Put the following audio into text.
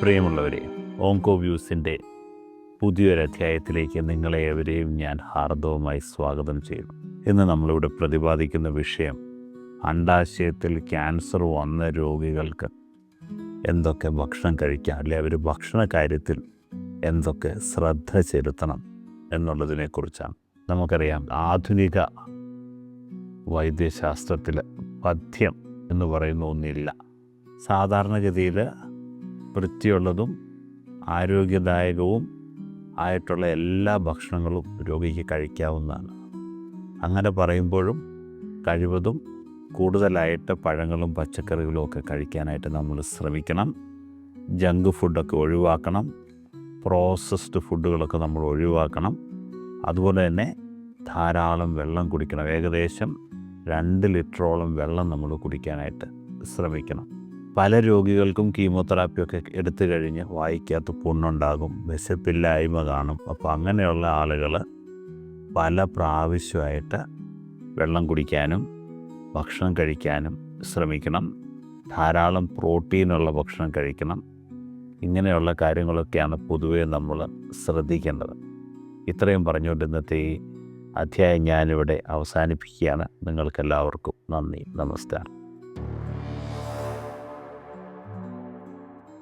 പ്രിയമുള്ളവരെ ഓങ്കോ വ്യൂസിന്റെ പുതിയൊരധ്യായത്തിലേക്ക് നിങ്ങളെ എവരെയും ഞാൻ ഹാർദവുമായി സ്വാഗതം ചെയ്യുന്നു. ഇന്ന് നമ്മളിവിടെ പ്രതിപാദിക്കുന്ന വിഷയം അണ്ടാശയത്തിൽ ക്യാൻസർ വന്ന രോഗികൾക്ക് എന്തൊക്കെ ഭക്ഷണം കഴിക്കാം അല്ലെ അവർ ഭക്ഷണ കാര്യത്തിൽ എന്തൊക്കെ ശ്രദ്ധ ചെലുത്തണം എന്നുള്ളതിനെക്കുറിച്ചാണ്. നമുക്കറിയാം ആധുനിക വൈദ്യശാസ്ത്രത്തിലെ പഥ്യം എന്ന് പറയുന്ന ഒന്നില്ല. സാധാരണഗതിയിൽ വൃത്തിയുള്ളതും ആരോഗ്യദായകവും ആയിട്ടുള്ള എല്ലാ ഭക്ഷണങ്ങളും രോഗിക്ക് കഴിക്കാവുന്നതാണ്. അങ്ങനെ പറയുമ്പോഴും കഴിവതും കൂടുതലായിട്ട് പഴങ്ങളും പച്ചക്കറികളും ഒക്കെ കഴിക്കാനായിട്ട് നമ്മൾ ശ്രമിക്കണം. ജങ്ക് ഫുഡൊക്കെ ഒഴിവാക്കണം. പ്രോസസ്ഡ് ഫുഡുകളൊക്കെ നമ്മൾ ഒഴിവാക്കണം. അതുപോലെ തന്നെ ധാരാളം വെള്ളം കുടിക്കണം. ഏകദേശം രണ്ട് ലിറ്ററോളം വെള്ളം നമ്മൾ കുടിക്കാനായിട്ട് ശ്രമിക്കണം. പല രോഗികൾക്കും കീമോതെറാപ്പിയൊക്കെ എടുത്തു കഴിഞ്ഞ് വായിക്കകത്ത് പുണ്ണുണ്ടാകും വിശപ്പില്ലായ്മ കാണും. അപ്പോൾ അങ്ങനെയുള്ള ആളുകൾ പല പ്രാവശ്യമായിട്ട് വെള്ളം കുടിക്കാനും ഭക്ഷണം കഴിക്കാനും ശ്രമിക്കണം. ധാരാളം പ്രോട്ടീനുള്ള ഭക്ഷണം കഴിക്കണം. ഇങ്ങനെയുള്ള കാര്യങ്ങളൊക്കെയാണ് പൊതുവേ നമ്മൾ ശ്രദ്ധിക്കേണ്ടത്. ഇത്രയും പറഞ്ഞുകൊണ്ട് ഇന്നത്തെ ഈ അധ്യായം ഞാനിവിടെ അവസാനിപ്പിക്കുകയാണ്. നിങ്ങൾക്കെല്ലാവർക്കും നന്ദി. നമസ്കാരം.